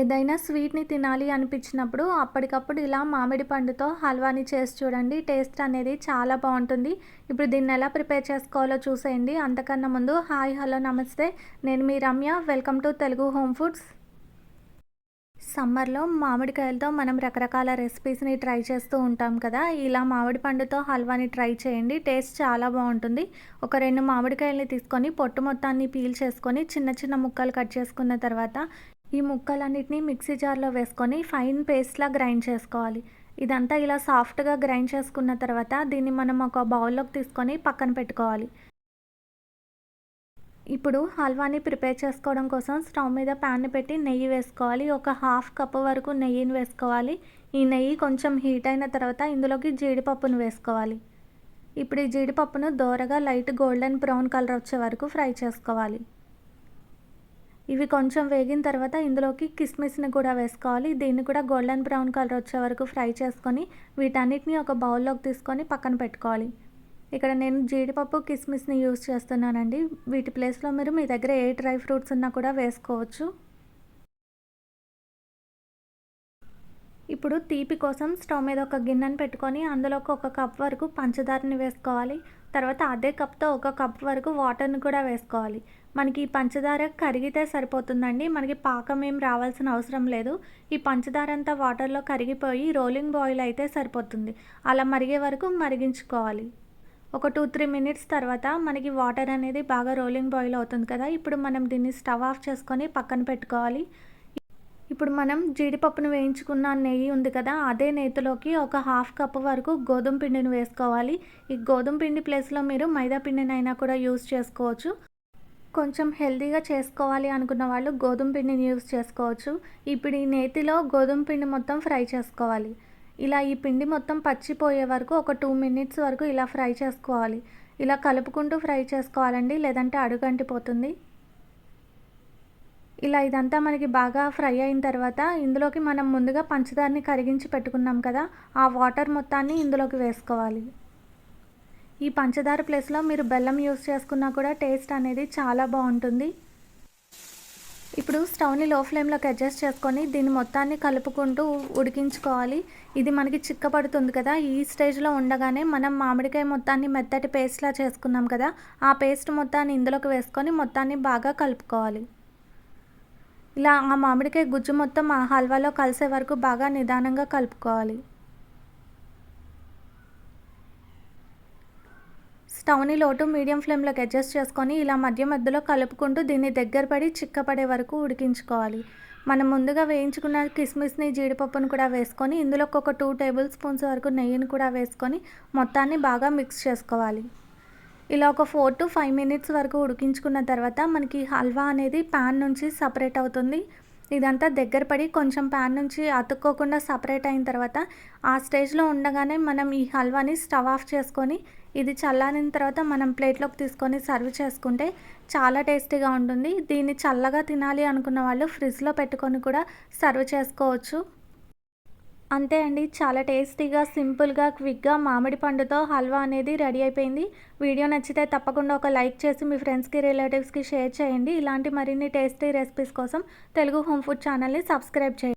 ఏదైనా స్వీట్ని తినాలి అనిపించినప్పుడు అప్పటికప్పుడు ఇలా మామిడి పండుతో హల్వాని చేసి చూడండి. టేస్ట్ అనేది చాలా బాగుంటుంది. ఇప్పుడు దీన్ని ఎలా ప్రిపేర్ చేసుకోవాలో చూసేయండి. అంతకన్నా ముందు హాయ్ హలో నమస్తే. నేను మీ Ramya. Welcome to Telugu home foods. సమ్మర్లో మామిడికాయలతో మనం రకరకాల రెసిపీస్ని ట్రై చేస్తూ ఉంటాం కదా. ఇలా మామిడి పండుతో హల్వాని ట్రై చేయండి. టేస్ట్ చాలా బాగుంటుంది. ఒక రెండు మామిడికాయలని తీసుకొని పొట్టు మొత్తాన్ని పీల్ చేసుకొని చిన్న చిన్న ముక్కలు కట్ చేసుకున్న తర్వాత ఈ ముక్కలన్నిటిని మిక్సీ జార్లో వేసుకొని ఫైన్ పేస్ట్లా గ్రైండ్ చేసుకోవాలి. ఇదంతా ఇలా సాఫ్ట్గా గ్రైండ్ చేసుకున్న తర్వాత దీన్ని మనం ఒక బౌల్లోకి తీసుకొని పక్కన పెట్టుకోవాలి. ఇప్పుడు హల్వాని ప్రిపేర్ చేసుకోవడం కోసం స్టవ్ మీద ప్యాన్ పెట్టి నెయ్యి వేసుకోవాలి. ఒక హాఫ్ కప్ వరకు నెయ్యిని వేసుకోవాలి. ఈ నెయ్యి కొంచెం హీట్ అయిన తర్వాత ఇందులోకి జీడిపప్పును వేసుకోవాలి. ఇప్పుడు ఈ జీడిపప్పును దోరగా లైట్ గోల్డెన్ బ్రౌన్ కలర్ వచ్చే వరకు ఫ్రై చేసుకోవాలి. ఇవి కొంచెం వేగిన తర్వాత ఇందులోకి కిస్మిస్ని కూడా వేసుకోవాలి. దీన్ని కూడా గోల్డెన్ బ్రౌన్ కలర్ వచ్చే వరకు ఫ్రై చేసుకొని వీటన్నిటిని ఒక బౌల్లోకి తీసుకొని పక్కన పెట్టుకోవాలి. ఇక్కడ నేను జీడిపప్పు కిస్మిస్ని యూస్ చేస్తున్నానండి. వీటి ప్లేస్లో మీరు మీ దగ్గర ఏ డ్రై ఫ్రూట్స్ ఉన్నా కూడా వేసుకోవచ్చు. ఇప్పుడు తీపి కోసం స్టవ్ మీద ఒక గిన్నెను పెట్టుకొని అందులోకి ఒక కప్ వరకు పంచదారని వేసుకోవాలి. తర్వాత అదే కప్తో ఒక కప్ వరకు వాటర్ని కూడా వేసుకోవాలి. మనకి ఈ పంచదార కరిగితే సరిపోతుందండి. మనకి పాకం ఏం రావాల్సిన అవసరం లేదు. ఈ పంచదార అంతా వాటర్లో కరిగిపోయి రోలింగ్ బాయిల్ అయితే సరిపోతుంది. అలా మరిగే వరకు మరిగించుకోవాలి. ఒక టూ త్రీ మినిట్స్ తర్వాత మనకి వాటర్ అనేది బాగా రోలింగ్ బాయిల్ అవుతుంది కదా. ఇప్పుడు మనం దీన్ని స్టవ్ ఆఫ్ చేసుకొని పక్కన పెట్టుకోవాలి. ఇప్పుడు మనం జీడిపప్పును వేయించుకున్న నెయ్యి ఉంది కదా అదే నేతిలోకి ఒక హాఫ్ కప్ వరకు గోధుమ పిండిని వేసుకోవాలి. ఈ గోధుమ పిండి ప్లేస్లో మీరు మైదా పిండినైనా కూడా యూస్ చేసుకోవచ్చు. కొంచెం హెల్తీగా చేసుకోవాలి అనుకున్న వాళ్ళు గోధుమ పిండిని యూస్ చేసుకోవచ్చు. ఇప్పుడు ఈ నేతిలో గోధుమ పిండి మొత్తం ఫ్రై చేసుకోవాలి. ఇలా ఈ పిండి మొత్తం పచ్చిపోయే వరకు ఒక టూ మినిట్స్ వరకు ఇలా ఫ్రై చేసుకోవాలి. ఇలా కలుపుకుంటూ ఫ్రై చేసుకోవాలండి లేదంటే అడుగంటిపోతుంది. ఇలా ఇదంతా మనకి బాగా ఫ్రై అయిన తర్వాత ఇందులోకి మనం ముందుగా పంచదారని కరిగించి పెట్టుకున్నాం కదా ఆ వాటర్ మొత్తాన్ని ఇందులోకి వేసుకోవాలి. ఈ పంచదార ప్లేస్లో మీరు బెల్లం యూస్ చేసుకున్నా కూడా టేస్ట్ అనేది చాలా బాగుంటుంది. ఇప్పుడు స్టవ్ని లో ఫ్లేమ్లోకి అడ్జస్ట్ చేసుకొని దీన్ని మొత్తాన్ని కలుపుకుంటూ ఉడికించుకోవాలి. ఇది మనకి చిక్కపడుతుంది కదా. ఈ స్టేజ్లో ఉండగానే మనం మామిడికాయ మొత్తాన్ని మెత్తటి పేస్ట్లా చేసుకున్నాం కదా. ఆ పేస్ట్ మొత్తాన్ని ఇందులోకి వేసుకొని మొత్తాన్ని బాగా కలుపుకోవాలి. ఇలా ఆ మామిడికాయ గుజ్జు మొత్తం ఆ హల్వాలో కలిసే వరకు బాగా నిదానంగా కలుపుకోవాలి. స్టవ్ని లోటు మీడియం ఫ్లేమ్లోకి అడ్జస్ట్ చేసుకొని ఇలా మధ్య మధ్యలో కలుపుకుంటూ దీన్ని దగ్గర పడి చిక్కపడే వరకు ఉడికించుకోవాలి. మనం ముందుగా వేయించుకున్న కిస్మిస్ని జీడిపప్పును కూడా వేసుకొని ఇందులో ఒక టూ టేబుల్ స్పూన్స్ వరకు నెయ్యిని కూడా వేసుకొని మొత్తాన్ని బాగా మిక్స్ చేసుకోవాలి. ఇలా ఒక ఫోర్ టు ఫైవ్ మినిట్స్ వరకు ఉడికించుకున్న తర్వాత మనకి హల్వా అనేది ప్యాన్ నుంచి సపరేట్ అవుతుంది. ఇదంతా దగ్గర పడి కొంచెం ప్యాన్ నుంచి అతుక్కోకుండా సపరేట్ అయిన తర్వాత ఆ స్టేజ్లో ఉండగానే మనం ఈ హల్వాని స్టవ్ ఆఫ్ చేసుకొని ఇది చల్లారిన తర్వాత మనం ప్లేట్లోకి తీసుకొని సర్వ్ చేసుకుంటే చాలా టేస్టీగా ఉంటుంది. దీన్ని చల్లగా తినాలి అనుకున్న వాళ్ళు ఫ్రిడ్జ్లో పెట్టుకొని కూడా సర్వ్ చేసుకోవచ్చు. అంతే అండి. చాలా టేస్టీగా సింపుల్గా క్విక్గా మామిడి పండుతో హల్వా అనేది రెడీ అయిపోయింది. వీడియో నచ్చితే తప్పకుండా ఒక లైక్ చేసి మీ ఫ్రెండ్స్కి రిలేటివ్స్కి షేర్ చేయండి. ఇలాంటి మరిన్ని టేస్టీ రెసిపీస్ కోసం తెలుగు హోమ్ ఫుడ్ ఛానల్ని సబ్స్క్రైబ్ చేయండి.